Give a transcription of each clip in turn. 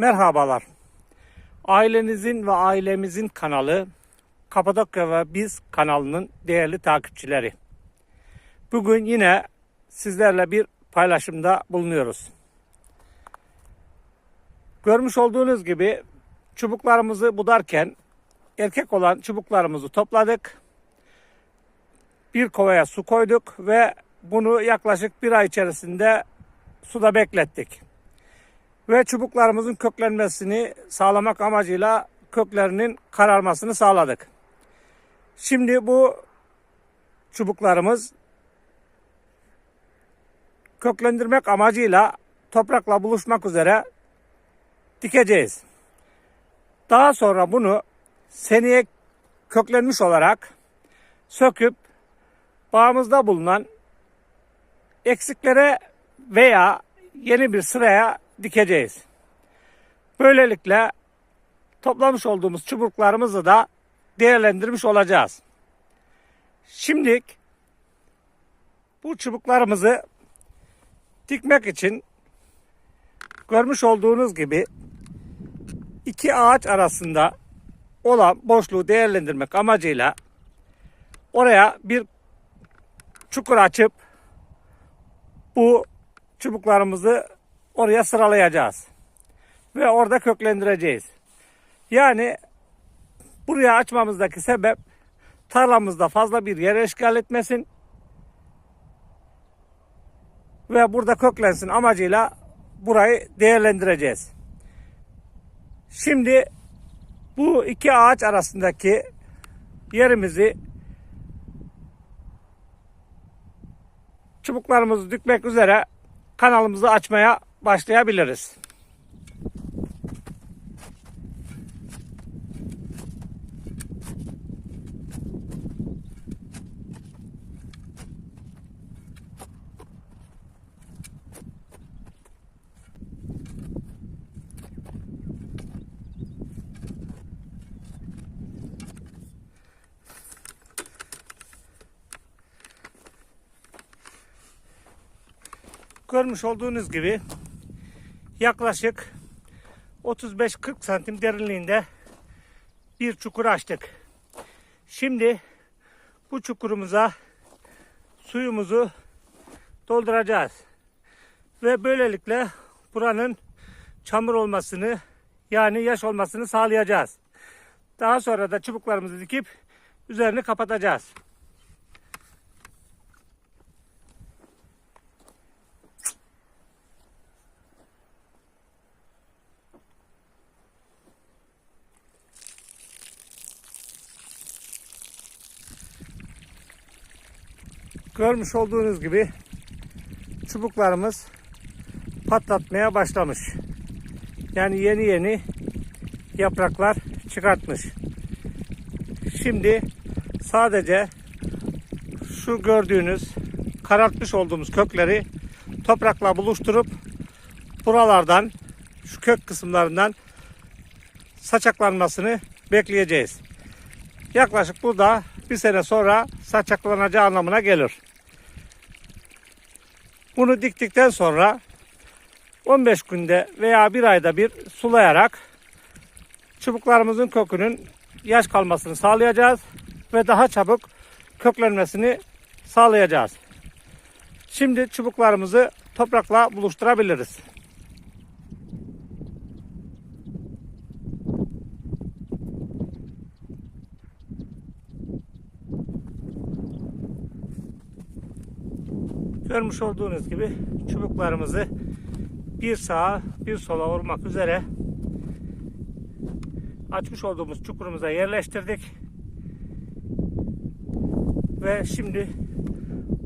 Merhabalar. Ailenizin ve ailemizin kanalı Kapadokya ve Biz kanalının değerli takipçileri. Bugün yine sizlerle bir paylaşımda bulunuyoruz. Görmüş olduğunuz gibi çubuklarımızı budarken erkek olan çubuklarımızı topladık. Bir kovaya su koyduk ve bunu yaklaşık bir ay içerisinde suda beklettik ve çubuklarımızın köklenmesini sağlamak amacıyla köklerinin kararmasını sağladık. Şimdi bu çubuklarımız köklendirmek amacıyla toprakla buluşmak üzere dikeceğiz. Daha sonra bunu seneye köklenmiş olarak söküp bağımızda bulunan eksiklere veya yeni bir sıraya dikeceğiz. Böylelikle toplamış olduğumuz çubuklarımızı da değerlendirmiş olacağız. Şimdi bu çubuklarımızı dikmek için görmüş olduğunuz gibi iki ağaç arasında olan boşluğu değerlendirmek amacıyla oraya bir çukur açıp bu çubuklarımızı oraya sıralayacağız. Ve orada köklendireceğiz. Yani buraya açmamızdaki sebep tarlamızda fazla bir yer işgal etmesin ve burada köklensin amacıyla burayı değerlendireceğiz. Şimdi bu iki ağaç arasındaki yerimizi çubuklarımızı dikmek üzere kanalımızı açmaya başlayabiliriz. Görmüş olduğunuz gibi yaklaşık 35-40 santim derinliğinde bir çukur açtık. Şimdi bu çukurumuza suyumuzu dolduracağız. Ve böylelikle buranın çamur olmasını yani yaş olmasını sağlayacağız. Daha sonra da çubuklarımızı dikip üzerini kapatacağız. Görmüş olduğunuz gibi çubuklarımız patlatmaya başlamış. Yani yeni yeni yapraklar çıkartmış. Şimdi sadece şu gördüğünüz karartmış olduğumuz kökleri toprakla buluşturup buralardan şu kök kısımlarından saçaklanmasını bekleyeceğiz. Yaklaşık bu da bir sene sonra saçaklanacağı anlamına gelir. Bunu diktikten sonra 15 günde veya bir ayda bir sulayarak çubuklarımızın kökünün yaş kalmasını sağlayacağız ve daha çabuk köklenmesini sağlayacağız. Şimdi çubuklarımızı toprakla buluşturabiliriz. Görmüş olduğunuz gibi çubuklarımızı bir sağa bir sola vurmak üzere açmış olduğumuz çukurumuza yerleştirdik. Ve şimdi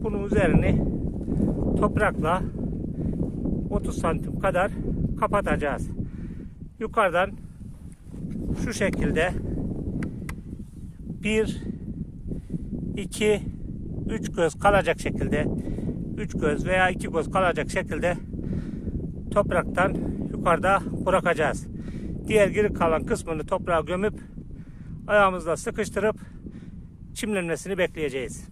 bunun üzerini toprakla 30 santim kadar kapatacağız. Yukarıdan şu şekilde 1 2 3 göz kalacak şekilde üç göz veya iki göz kalacak şekilde topraktan yukarıda bırakacağız. Diğer geri kalan kısmını toprağa gömüp ayağımızla sıkıştırıp çimlenmesini bekleyeceğiz.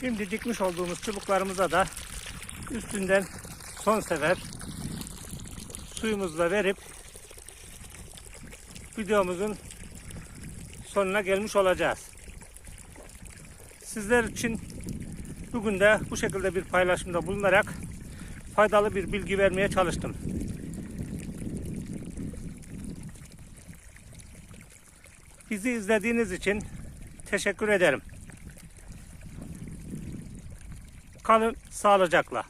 Şimdi dikmiş olduğumuz çubuklarımıza da üstünden son sefer suyumuzla verip videomuzun sonuna gelmiş olacağız. Sizler için bugün de bu şekilde bir paylaşımda bulunarak faydalı bir bilgi vermeye çalıştım. Bizi izlediğiniz için teşekkür ederim. Kalın sağlıcakla.